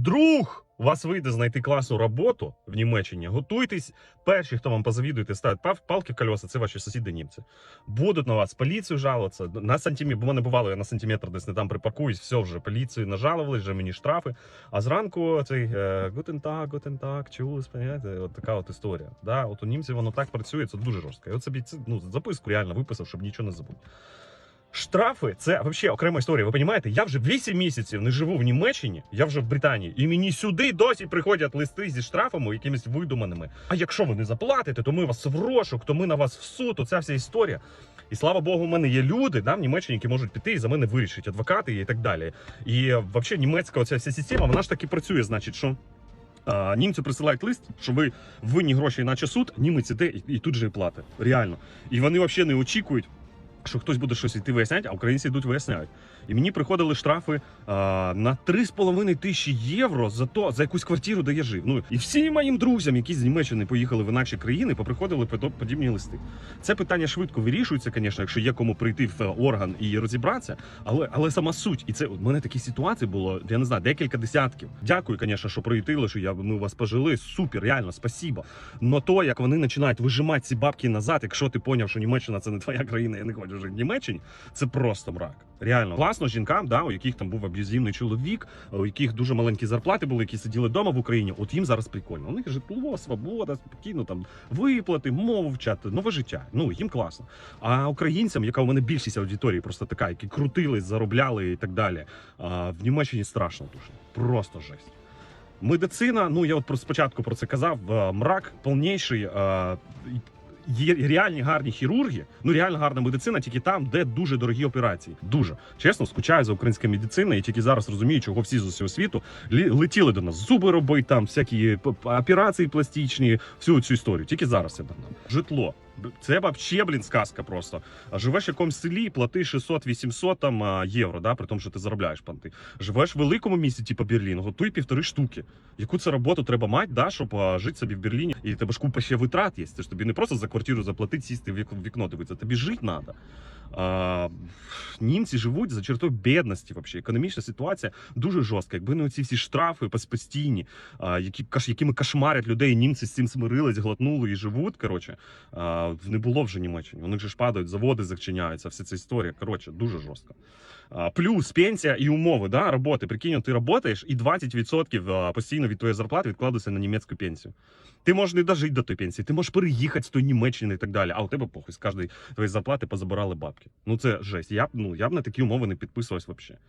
Друг вас вийде знайти класу роботу в Німеччині. Готуйтесь. Перші, хто вам позавідуєте, ставить палки в колеса, це ваші сусіди німці. Будуть на вас поліцію жалуватися. На сантиметр, бо мене бувало, я на сантиметр десь не там припаркуюсь, все вже поліцію нажалували, вже мені штрафи. А зранку цей так, гутен так, чулись, понимаєте? От така от історія. Да? От у німців воно так працює, це дуже жорстко. І от собі ну, записку реально виписав, щоб нічого не забути. Штрафи це взагалі окрема історія. Ви розумієте, я вже 8 місяців не живу в Німеччині, я вже в Британії, і мені сюди досі приходять листи зі штрафами, якимись видуманими. А якщо ви не заплатите, то ми вас в розшук, то ми на вас в суд. Оця вся історія. І слава Богу, у мене є люди да, в Німеччині, які можуть піти і за мене вирішить адвокати і так далі. І взагалі німецька оця вся система, вона ж так і працює, значить, що. А, німці присилають лист, що ви винні гроші, наче суд, німець іде і, тут же і платить. Реально. І вони взагалі не очікують, що хтось буде щось йти виясняти, а українці йдуть виясняють. І мені приходили штрафи а, на 3,5 тисячі євро за то, за якусь квартиру, де я жив. Ну і всім моїм друзям, які з Німеччини поїхали в інакші країни, поприходили подібні листи. Це питання швидко вирішується, звісно, якщо є кому прийти в е, орган і розібратися. Але але сама суть, і це у мене такі ситуації було, я не знаю, декілька десятків. Дякую, звісно, що проїтили, що я ми вас пожили. Супер, реально, спасибо. Но то, як вони починають вижимати ці бабки назад, якщо ти поняв, що Німеччина це не твоя країна, я не хочу жити в Німеччині, це просто мрак. Реально класно жінкам, да, у яких там був аб'юзивний чоловік, у яких дуже маленькі зарплати були, які сиділи вдома в Україні. От їм зараз прикольно. У них житло, свобода, спокійно там виплати, мову вчати, нове життя. Ну їм класно. А українцям, яка у мене більшість аудиторії, просто така, які крутились, заробляли і так далі. А, в Німеччині страшно дуже. Просто жесть. Медицина, ну я от спочатку про це казав. Мрак повніший. Е, Є реальні гарні хірурги, ну реально гарна медицина, тільки там, де дуже дорогі операції. Дуже чесно, скучаю за українською медициною, і тільки зараз розумію, чого всі з усього світу летіли до нас зуби робити, там всякі п- операції пластичні, всю цю історію. Тільки зараз я дам Житло. Це вообще, блін, сказка просто. Живеш в якомусь селі, плати 600-800 там євро, да, при тому, що ти заробляєш панти. Живеш в великому місті, типу Берлін, готуй півтори штуки. Яку це роботу треба мати, да, щоб жити собі в Берліні? І тебе ж купа ще витрат є. Це ж тобі не просто за квартиру заплатити, сісти в вікно дивитися. Тобі жити треба. Німці живуть за чертою бідності. Вообще. Економічна ситуація дуже жорстка. Якби не оці всі штрафи постійні, які якими кошмарять людей, німці з цим смирились, глотнули і живуть. Коротше, не було вже Німеччині. У них же ж падають, заводи зачиняються, вся ця історія. Коротше, дуже жорстко. Плюс пенсія і умови да, роботи. Прикинь, ти працюєш і 20% постійно від твоєї зарплати відкладується на німецьку пенсію. Ти можеш не дожити до тої пенсії, ти можеш переїхати з тої Німеччини і так далі. А у тебе похуй з кожної твоєї зарплати позабирали бабки. Ну це жесть. Я б ну я б на такі умови не підписувався взагалі.